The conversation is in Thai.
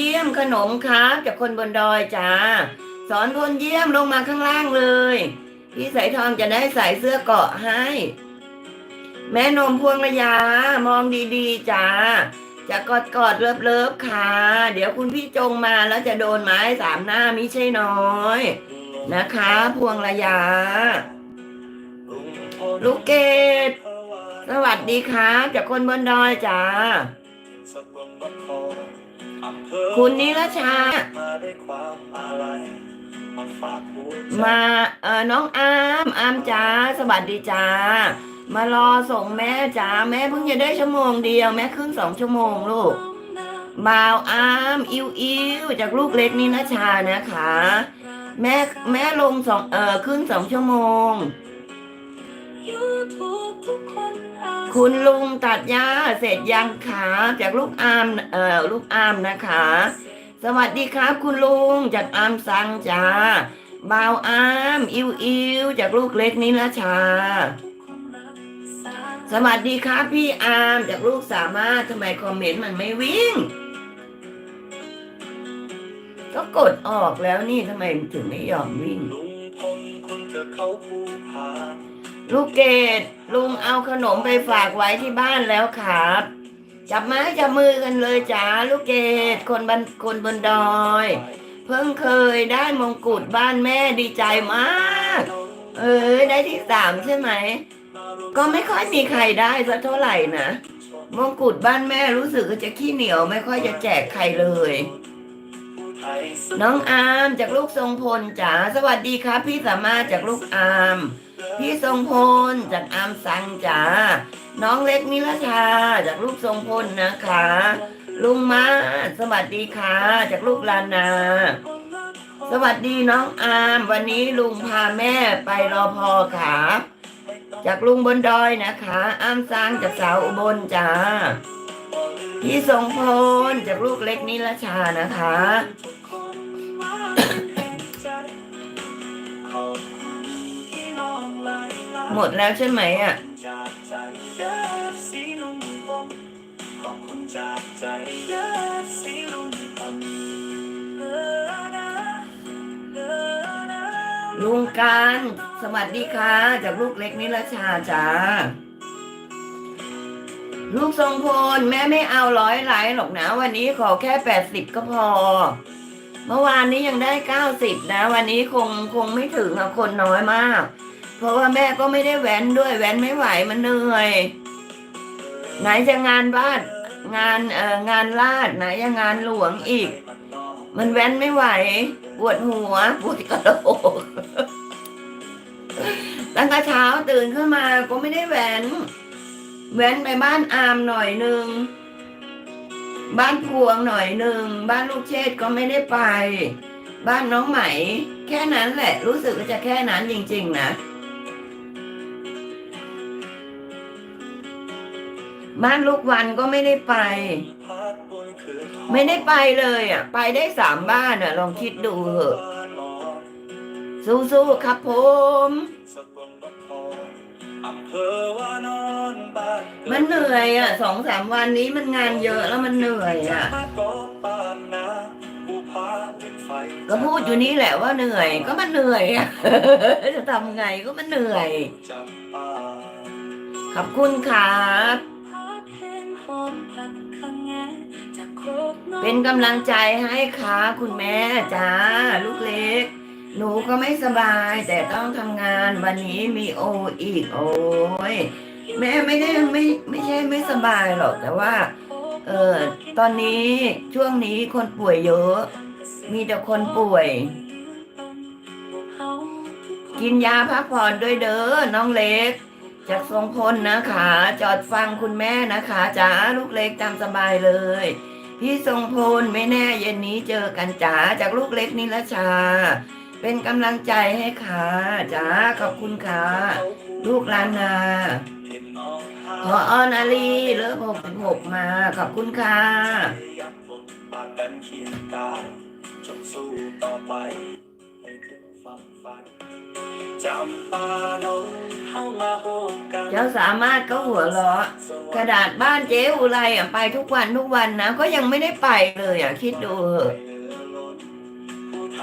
เยี่ยมขนมครับจากคนบนดอยจ้าสอนคนเยี่ยมลงมาข้างล่างเลย พี่สายทองจะได้ใส่เสื้อเกาะให้ แม่นมพวงระยามองดีๆจ้าจะกอดกอดเลิฟเลิฟๆค่ะ เดี๋ยวคุณพี่จงมาแล้วจะโดนไม้สามหน้ามิใช่น้อย นะคะ พวงระยา ลูกเกดสวัสดีครับจากคนบนดอยจ้า คุณนิรชา มาเออน้องอามอามจ้าสวัสดีจ้ามารอส่งแม่จ้าแม่เพิ่งจะได้ชั่วโมงเดียวแม่ขึ้นสองชั่วโมงลูกบ่าวอามอิวอิวจากลูกเล็กนิรชานะคะ แม่แม่ลงสองเออขึ้นสองชั่วโมง คุณลุงตัดหญ้าเสร็จยังคะจากลูกอามเอ่อลูกอามนะคะ สวัสดีครับ คุณลุงจากอามสังจ้าบ่าวอามอิวอิวจากลูกเล็กนิรชา สวัสดีครับพี่อามจากลูกสามารถทำไมคอมเมนต์มันไม่วิ่ง ก็กดออกแล้วนี่ทำไมถึงไม่ยอมวิ่งลุงพลคนเกิดเขาภูผา ลูกเกดลุงเอาขนมไปฝากไว้ที่บ้านแล้วครับ จับไม้จับมือกันเลยจ้าลูกเกดคนบันคนบนดอย เพิ่งเคยได้มงกุฎบ้านแม่ดีใจมาก เออได้ที่สามใช่ไหม ก็ไม่ค่อยมีใครได้สักเท่าไหร่นะมงกุฎบ้านแม่รู้สึกจะขี้เหนียวไม่ค่อยจะแจกใครเลย น้องอามจากลูกทรงพลจ๋าสวัสดีครับ พี่สามารถจากลูกอาม พี่ทรงพลจากอามสังจ๋าน้องเล็กนิรชาจากลูกทรงพลนะคะ ลุงมาสวัสดีค่ะจากลูกลานา สวัสดีน้องอาม วันนี้ลุงพาแม่ไปรอพอค่ะ จากลุงบนดอยนะคะ อามสังจากสาวอุบลจ้าพี่ทรงพลจากลูกเล็กนิรชานะคะ หมดแล้วใช่ไหมอะลุงกใจเด้อสีลุงพลเออนะเออนะลุงการสวัสดีค่ะจากลูกเล็กนิรชาจ้าลูกทรงพลแม่ไม่เอาร้อยไลค์หรอกนะ วันนี้ขอแค่แปดสิบก็พอ เมื่อวานนี้ยังได้เก้าสิบนะ วันนี้คงคงไม่ถึงอะคนน้อยมาก เพราะว่าแม่ก็ไม่ได้แว้นด้วยแว้นไม่ไหวมันเหนื่อย ไหนจะงานบ้านงานเอ่องานลาดไหนจะงานหลวงอีก มันแว้นไม่ไหวปวดหัวปวดกระโหลกตั้งแต่เช้าตื่นขึ้นมาก็ไม่ได้แหวนแหวนไปบ้านอามหน่อยหนึ่งบ้านพวงหน่อยหนึ่งบ้านลูกเชษก็ไม่ได้ไป บ้านน้องไหม แค่นั้นแหละ รู้สึกจะแค่นั้นจริง ๆ นะ บ้านลูกวันก็ไม่ได้ไป ไม่ได้ไปเลยอะ ไปได้สามบ้านอะ ลองคิดดูเถอะ สู้ๆครับผมมันเหนื่อยอะสองสามวันนี้มันงานเยอะแล้วมันเหนื่อยอะ ก็พูดอยู่นี่แหละว่าเหนื่อย ก็มันเหนื่อยอะจะทำไงก็มันเหนื่อย ขอบคุณครับ เป็นกำลังใจให้ค่ะคุณแม่จ้าลูกเล็ก หนูก็ไม่สบาย แต่ต้องทำงานวันนี้มีโออีก โอ้ยแม่ไม่ได้ไม่ไม่ใช่ไม่สบายหรอก แต่ว่าเออตอนนี้ช่วงนี้คนป่วยเยอะ มีแต่คนป่วย กินยาพักผ่อนด้วยเด้อน้องเล็ก จากทรงพลนะคะ จอดฟังคุณแม่นะคะจ้าลูกเล็กตามสบายเลย พี่ทรงพลไม่แน่เย็นนี้เจอกันจ๋าจากลูกเล็กนิรชา เป็นกำลังใจให้ค่ะจ้าขอบคุณค่ะลูกลานาเห็นน้องหาพออนาลีเลิฟหกสิบหกมา ขอบคุณค่ะจงสู้ต่อไปให้ถึงฝัน จำปาลงเข้ามาโฮมกันเจ้าสามารถก็หัวเราะกระดาษบ้านเจ๊อุไรอะไปทุกวันทุกวันนะ ก็ยังไม่ได้ไปเลยอะคิดดูเหอะ